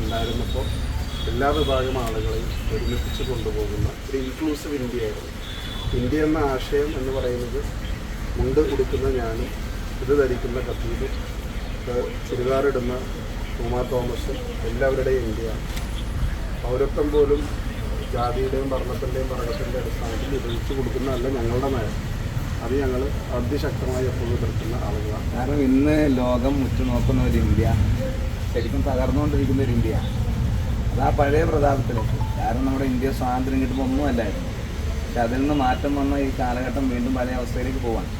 ഉണ്ടായിരുന്നപ്പോൾ എല്ലാ വിഭാഗം ആളുകളെയും ഒരുമിപ്പിച്ച് കൊണ്ടുപോകുന്ന ഒരു ഇൻക്ലൂസീവ് ഇന്ത്യയായിരുന്നു ഇന്ത്യ എന്ന ആശയം എന്ന് പറയുന്നത് മുണ്ട് ഉടുക്കുന്ന ഞാനും ഇത് ധരിക്കുന്ന കത്തീലും ചുരിദാറിടുന്ന ഉമാ തോമസും എല്ലാവരുടെയും ഇന്ത്യയാണ് പൗരത്വം പോലും ജാതിയുടെയും ഭരണത്തിന്റെയും ഭരണത്തിന്റെ അടിസ്ഥാനത്തിൽ വിഭജിച്ച് കൊടുക്കുന്നതല്ല ഞങ്ങളുടെ നയം. അത് ഞങ്ങൾ അതിശക്തമായി എപ്പോഴും എതിർക്കുന്ന ആളുകളാണ്. കാരണം ഇന്ന് ലോകം ഉറ്റുനോക്കുന്ന ഒരു ഇന്ത്യ ശരിക്കും തകർന്നുകൊണ്ടിരിക്കുന്ന ഒരു ഇന്ത്യ. അത് ആ പഴയ പ്രതാപത്തിലേക്ക് കാരണം നമ്മുടെ ഇന്ത്യ സ്വാതന്ത്ര്യം കിട്ടുമ്പോൾ ഒന്നും അല്ലായിരുന്നു. പക്ഷെ അതിൽ നിന്ന് മാറ്റം വന്ന ഈ കാലഘട്ടം വീണ്ടും പഴയ അവസ്ഥയിലേക്ക് പോവാണ്.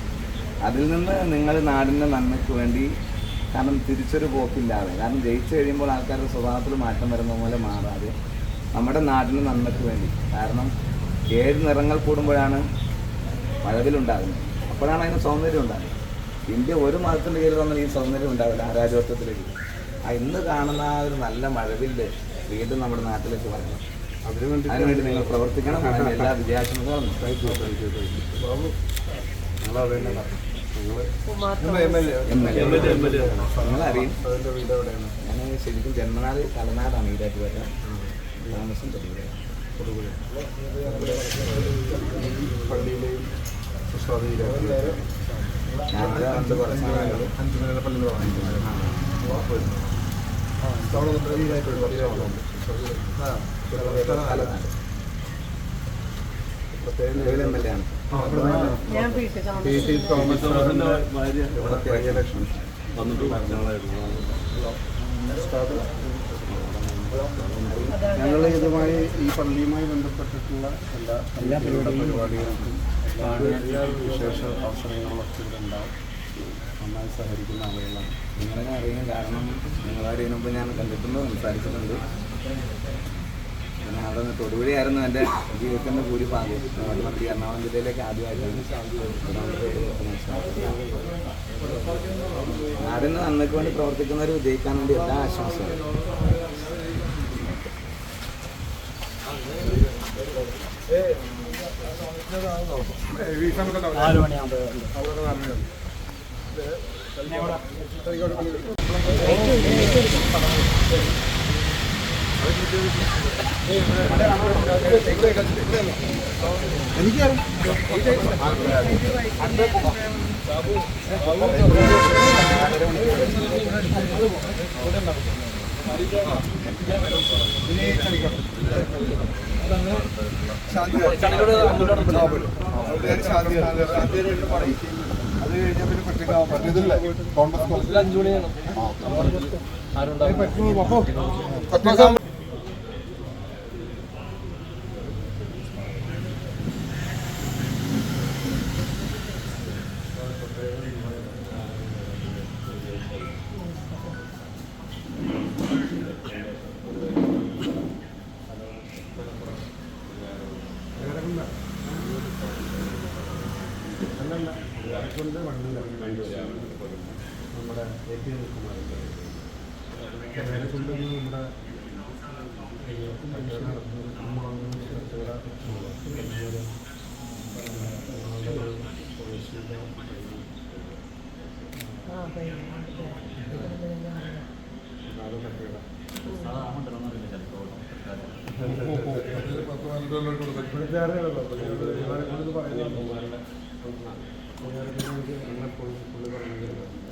അതിൽ നിന്ന് നിങ്ങൾ നാടിന്റെ നന്മയ്ക്ക് വേണ്ടി കാരണം തിരിച്ചൊരു പോക്കില്ലാതെ. കാരണം ജയിച്ചു കഴിയുമ്പോൾ ആൾക്കാരുടെ സ്വഭാവത്തിൽ മാറ്റം വരുന്ന പോലെ മാറാതെ നമ്മുടെ നാടിന്റെ നന്മയ്ക്ക് വേണ്ടി. കാരണം ഏഴ് നിറങ്ങൾ കൂടുമ്പോഴാണ് മഴവിലുണ്ടാകുന്നത് അപ്പോഴാണ് അതിന് സൗന്ദര്യം ഉണ്ടാകുന്നത്. ഇന്ത്യ ഒരു മതത്തിന്റെ കീഴിൽ വന്നാൽ ഈ സൗന്ദര്യം ഉണ്ടാവില്ല ആ ആ ഇന്ന് കാണുന്ന ആ ഒരു നല്ല മഴവില്ല് വീണ്ടും നമ്മുടെ നാട്ടിലേക്ക് വരണം. അതിനുവേണ്ടി അതിനുവേണ്ടി നിങ്ങൾ പ്രവർത്തിക്കണം. അതിന് എല്ലാ വിജയാശംസകളും thank you thank you thank you Babu. ഞങ്ങൾ അത് തന്നെ ഞങ്ങൾ എം എൽ എ നിങ്ങൾ അറിയും അതിന്റെ വീട് എവിടെയാണ്? ഞാൻ ശരിക്കും ജന്മനാട് തലനാടാണ് ഈരാറ്റ് വരാൻ താമസം തുടങ്ങിയത് പള്ളിയിലെയും ഞാൻ കുറച്ച് പള്ളിയിൽ കലനാട് ഞങ്ങൾ ഇതുമായി ഈ പള്ളിയുമായി ബന്ധപ്പെട്ടിട്ടുള്ള എല്ലാ എല്ലാ പരിപാടികൾക്കും വിശേഷ അവസരങ്ങളൊക്കെ ഉണ്ടാവും നന്നായി സഹകരിക്കുന്ന ആളുകളാണ് നിങ്ങളെ അറിയാൻ കാരണം നിങ്ങളാരും ഇതിനു മുമ്പ് ഞാൻ കണ്ടിട്ടുണ്ട് സംസാരിച്ചിട്ടുണ്ട്. പിന്നെ അവിടെ നിന്ന് തൊടുപുഴയായിരുന്നു എന്റെ ജീവിതത്തിന്റെ ഭൂരിഭാഗം. നമ്മുടെ മന്ത്രി എറണാകുളം ജില്ലയിലേക്ക് ആദ്യമായിട്ടാണ്. നാടിന് നന്മയ്ക്ക് വേണ്ടി പ്രവർത്തിക്കുന്നവർ വിജയിക്കാൻ വേണ്ടി എല്ലാ ആശംസകളും എനിക്കറിയാം ശാന്തി ശാന്തി. ശാന്തി പറയും അത് കഴിഞ്ഞാൽ പിന്നെ കോൺഗ്രസ് അഞ്ചു മണിയാണ് പറ്റുമോ അല്ലല്ല കൊണ്ട് വണ്ടിയില്ല നമ്മുടെ എ പി കുമാരന്റെ മേലക്കൊണ്ട് നമ്മുടെ കല്യാണം നടത്തുന്നത് നമ്മളൊന്നും ചർച്ചകള ഇപ്പോഴത്തെ അറിയാമല്ലോ പറയുന്നത് പുള്ളി പറഞ്ഞത്